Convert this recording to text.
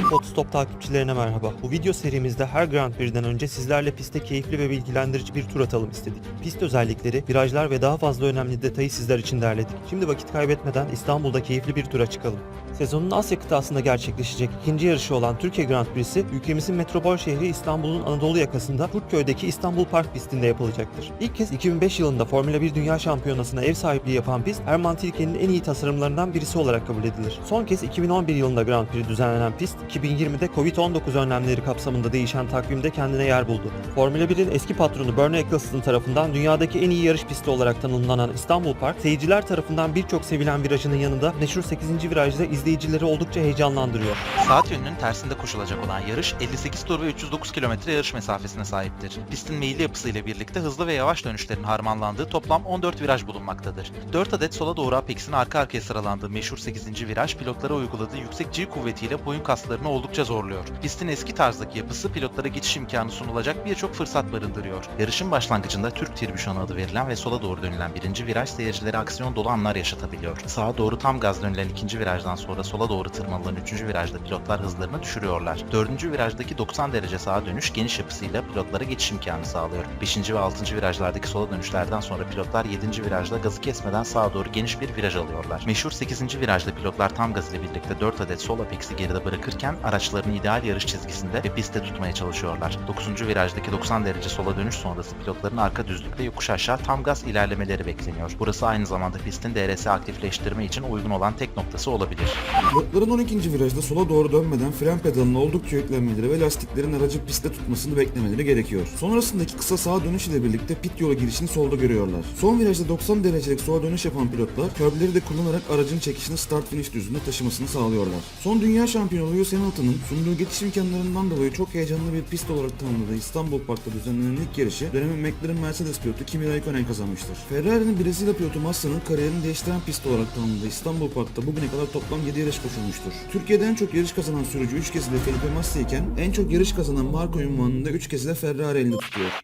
Tüm Botstop takipçilerine merhaba. Bu video serimizde her Grand Prix'den önce sizlerle pistte keyifli ve bilgilendirici bir tur atalım istedik. Pist özellikleri, virajlar ve daha fazla önemli detayı sizler için derledik. Şimdi vakit kaybetmeden İstanbul'da keyifli bir tura çıkalım. Sezonun Asya kıtasında gerçekleşecek ikinci yarışı olan Türkiye Grand Prix'si ülkemizin metropol şehri İstanbul'un Anadolu yakasında Kurtköy'deki İstanbul Park pistinde yapılacaktır. İlk kez 2005 yılında Formula 1 Dünya Şampiyonası'na ev sahipliği yapan pist Erman Tilke'nin en iyi tasarımlarından birisi olarak kabul edilir. Son kez 2011 yılında Grand Prix düzenlenen pist 2020'de Covid-19 önlemleri kapsamında değişen takvimde kendine yer buldu. Formula 1'in eski patronu Bernie Eccleston tarafından dünyadaki en iyi yarış pisti olarak tanımlanan İstanbul Park, seyirciler tarafından birçok sevilen virajının yanında meşhur 8. virajda izleyicileri oldukça heyecanlandırıyor. Saat yönünün tersinde koşulacak olan yarış 58 tur ve 309 kilometre yarış mesafesine sahiptir. Pistin meyilli yapısıyla birlikte hızlı ve yavaş dönüşlerin harmanlandığı toplam 14 viraj bulunmaktadır. 4 adet sola doğru apex'in arka arkaya sıralandığı meşhur 8. viraj pilotlara uyguladığı yüksek G kuvvetiyle boyun kaslarını oldukça zorluyor. Pistin eski tarzdaki yapısı pilotlara geçiş imkanı sunulacak birçok fırsat barındırıyor. Yarışın başlangıcında Türk Tribüşonu adı verilen ve sola doğru dönülen birinci viraj seyircilere aksiyon dolu anlar yaşatabiliyor. Sağa doğru tam gaz dönülen ikinci virajdan sonra sola doğru tırmanılan üçüncü virajda pilotlar hızlarını düşürüyorlar. Dördüncü virajdaki 90 derece sağa dönüş geniş yapısıyla pilotlara geçiş imkanı sağlıyor. Beşinci ve altıncı virajlardaki sola dönüşlerden sonra pilotlar yedinci virajda gazı kesmeden sağa doğru geniş bir viraj alıyorlar. Meşhur 8. virajda pilotlar tam gaz ile birlikte 4 adet sol apex'i geride bırakırken araçlarını ideal yarış çizgisinde ve pistte tutmaya çalışıyorlar. 9. virajdaki 90 derece sola dönüş sonrası pilotların arka düzlükte yokuş aşağı tam gaz ilerlemeleri bekleniyor. Burası aynı zamanda pistin DRS aktifleştirme için uygun olan tek noktası olabilir. Pilotların 12. virajda sola doğru dönmeden fren pedalına oldukça yüklenmeleri ve lastiklerin aracı pistte tutmasını beklemeleri gerekiyor. Sonrasındaki kısa sağa dönüş ile birlikte pit yolu girişini solda görüyorlar. Son virajda 90 derecelik sola dönüş yapan pilotlar körbleri de kullanarak aracın çekişini start finish düzlüğünde taşımasını sağlıyorlar. Son dünya şampiyonu Lewis Hamilton'ın sunduğu geçiş imkanlarından dolayı çok heyecanlı bir pist olarak tanımladığı İstanbul Park'ta düzenlenen ilk yarışı dönemin McLaren Mercedes pilotu Kimi Raikkonen kazanmıştır. Ferrari'nin Brezilya pilotu Massa'nın kariyerini değiştiren pist olarak tanımladığı İstanbul Park'ta bugüne kadar toplam 7 yarış koşulmuştur. Türkiye'de en çok yarış kazanan sürücü 3 kez ile Felipe Massa iken en çok yarış kazanan Marco ünvanını da 3 kez ile Ferrari elinde tutuyor.